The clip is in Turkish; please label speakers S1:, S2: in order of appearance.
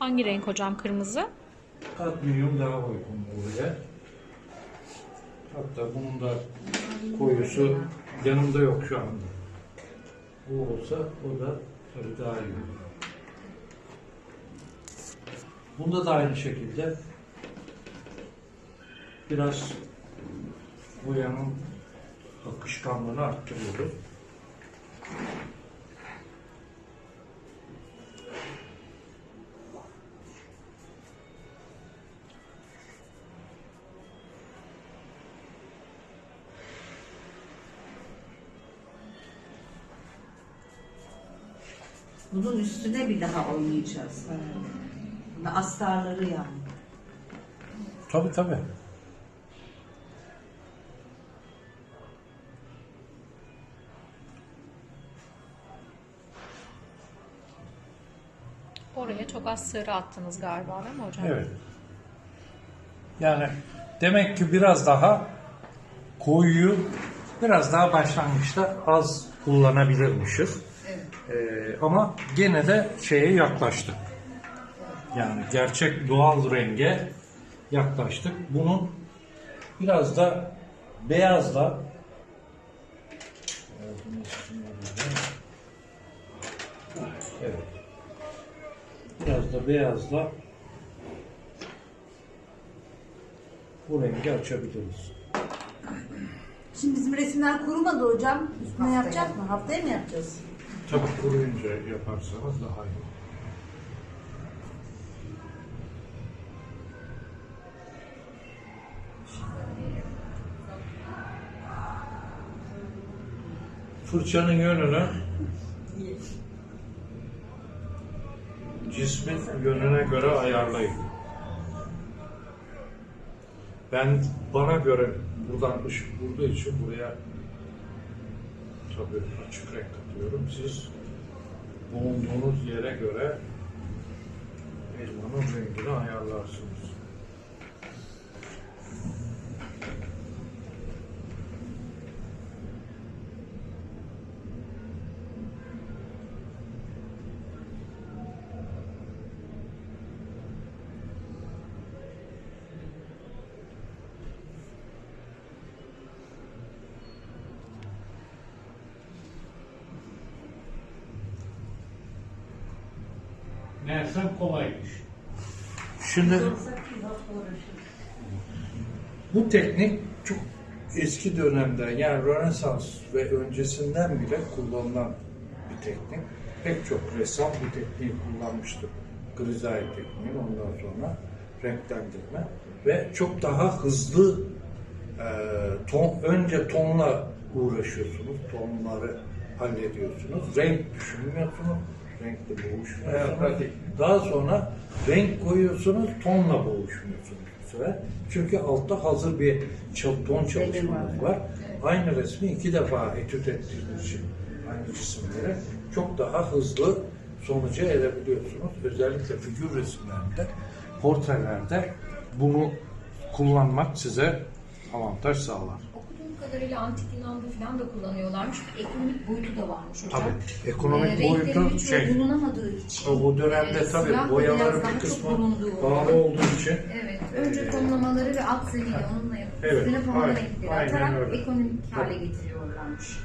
S1: Hangi renk hocam kırmızı?
S2: Kadmiyum daha uygun buraya. Hatta bunun da koyusu yanımda yok şu anda. Bu olsa o da tabii daha iyi olur. Bunda da aynı şekilde biraz boyanın akışkanlığını arttırıyoruz.
S3: Bunun üstüne bir daha oynayacağız. Ve astarları yani.
S2: Tabii tabii.
S1: Oraya çok az sarı attınız galiba değil mi hocam?
S2: Evet. Yani demek ki biraz daha koyuyu biraz daha başlangıçta az kullanabilirmişiz. Ee, ama gene de şeye yaklaştık. Yani gerçek doğal renge yaklaştık. Bunun biraz da beyazla Evet. Biraz da beyazla bu rengi açabiliriz.
S3: Şimdi bizim resimler kurumadı hocam. Üstüne yapacak mı? Haftaya mı yapacağız?
S2: Tabii kuruyunca yaparsanız daha iyi. Fırçanın yönünü cismin yönüne göre ayarlayın. Ben bana göre buradan ışık vurduğu için buraya tabii açık renk katıyorum. Siz bulunduğunuz yere göre elmanın rengini ayarlarsınız. Meğersem kolaymış. Şimdi bu teknik çok eski dönemden yani Rönesans ve öncesinden bile kullanılan bir teknik. Pek çok ressam bu tekniği kullanmıştır. Grisaille tekniği ondan sonra renklendirme ve çok daha hızlı e, ton, önce tonla uğraşıyorsunuz, tonları hallediyorsunuz, renk düşünmüyorsunuz, renkle boğuşmuyorsunuz. Daha sonra renk koyuyorsunuz, tonla boğuşmuyorsunuz bu sefer. Çünkü altta hazır bir çal- ton çalışmanız var. Aynı resmi iki defa etüt ettiğiniz için aynı cisimlere çok daha hızlı sonuca erebiliyorsunuz. Özellikle figür resimlerinde, portrelerde bunu kullanmak size avantaj sağlar.
S4: Okuduğum kadarıyla antik Yunan'da falan da kullanıyorlarmış. Bir ekonomik boyutu da varmış hocam.
S2: Tabii. Ekonomik
S4: Ee, renklerin
S2: boyutu şey,
S4: bulunamadığı için.
S2: o dönemde
S4: e,
S2: tabii
S4: da
S2: boyaların
S4: daha
S2: bir
S4: çok
S2: kısmı
S4: bulunduğu.
S2: pahalı olduğu için
S4: Evet. Önce tonlamaları ve alt zeliyle onunla yapıp
S2: Evet,
S4: üstüne pamuk
S2: aynen,
S4: renkleri
S2: aynen
S4: atarak
S2: öyle.
S4: ekonomik hale getiriyorlarmış.